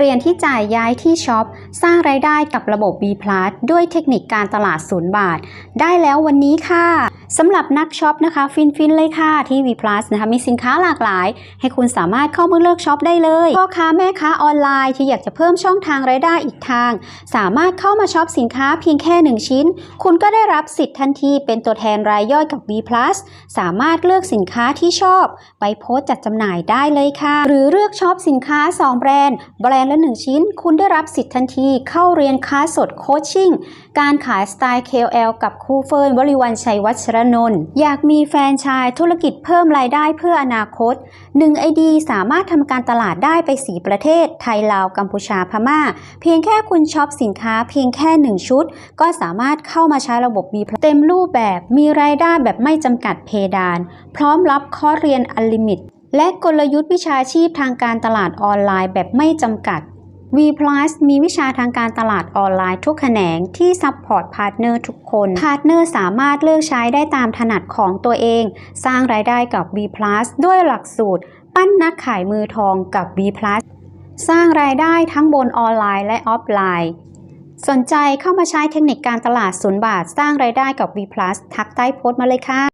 เรียนที่จ่ายย้ายที่ช็อป สร้างรายได้กับระบบ B+ ด้วยเทคนิคการตลาดศูนย์บาท ได้แล้ววันนี้ค่ะ สำหรับนักช็อปนะคะฟินฟินๆเลยค่ะที่ V+ นะคะมีสินค้าหลากหลาย ให้คุณสามารถเข้ามาเลือกช็อปได้เลยพ่อค้าแม่ค้าออนไลน์ที่อยากจะเพิ่มช่องทางรายได้อีกทาง สามารถเข้ามาช็อปสินค้าเพียงแค่ 1 ชิ้น คุณก็ได้รับสิทธิ์ทันทีเป็นตัวแทนรายย่อยกับ V+ สามารถเลือกสินค้าที่ชอบ ไปโพสต์จัดจำหน่ายได้เลยค่ะ หรือเลือกช็อปสินค้า 2 แบรนด์ แบรนด์ละ 1 ชิ้น คุณได้รับสิทธิ์ทันทีเข้าเรียนคลาสดโคชชิ่งการขายสไตล์ KL กับครูเฟิร์นวริวันชัยวัชรนนท์อยากมีแฟนชายธุรกิจเพิ่มรายได้เพื่ออนาคต1 ID สามารถทำการตลาดได้ไป4ประเทศ ไทยลาวกัมพูชาพม่า เพียงแค่คุณช็อปสินค้าเพียงแค่1ชุด ก็สามารถเข้ามาใช้ระบบ B เต็มรูปแบบมีรายได้แบบไม่จำกัดเพดาน พร้อมรับคอเรียนอันลิมิตและกลยุทธ์วิชาชีพทางการตลาดออนไลน์แบบไม่จำกัด V Plus มีวิชาทางการตลาดออนไลน์ทุกแขนงที่ซัพพอร์ตพาร์ทเนอร์ทุกคน พาร์ทเนอร์สามารถเลือกใช้ได้ตามถนัดของตัวเอง สร้างรายได้กับ V Plus ด้วยหลักสูตร ปั้นนักขายมือทองกับ V Plus สร้างรายได้ทั้งบนออนไลน์และออฟไลน์ สนใจเข้ามาใช้เทคนิคการตลาดศูนย์บาท สร้างรายได้กับ V ทักใต้โพสต์มาเลยค่ะ